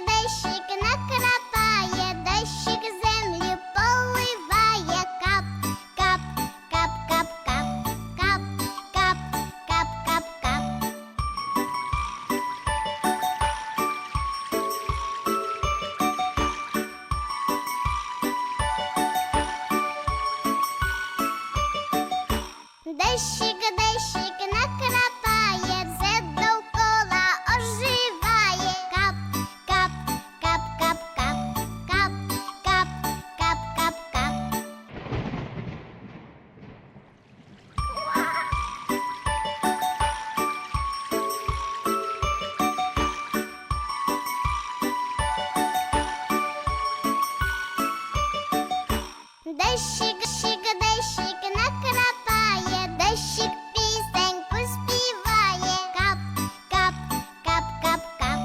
дощик накрапає, дощик землю поливає, кап, кап, кап, кап, кап, кап, кап, кап, кап, кап. Дощик, дощик. щик, дощик накрапає, дощик пісеньку співає, кап, кап, кап, кап, кап,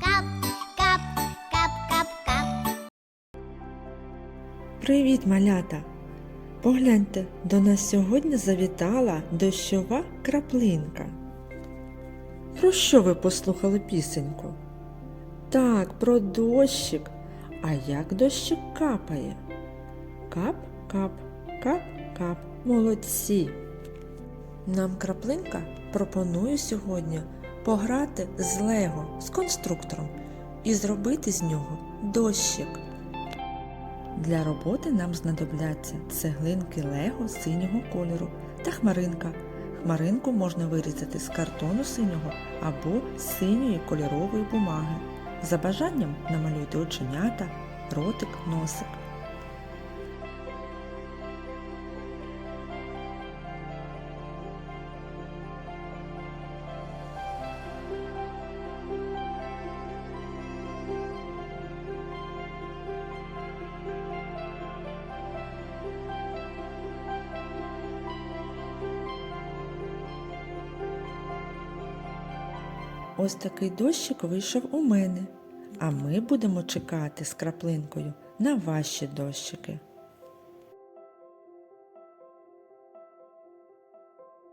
кап, кап, кап, кап, кап. Привіт, малята! Погляньте, до нас сьогодні завітала дощова краплинка. Про що ви послухали пісеньку? Так, про дощик. А як дощик капає? Кап, кап, кап, кап. Молодці. Нам краплинка пропонує сьогодні пограти з Лего, з конструктором і зробити з нього дощик. Для роботи нам знадобляться цеглинки Лего синього кольору та хмаринка. Хмаринку можна вирізати з картону синього або синьої кольорової бумаги. За бажанням намалюйте оченята, ротик, носик. Ось такий дощик вийшов у мене, а ми будемо чекати з краплинкою на ваші дощики.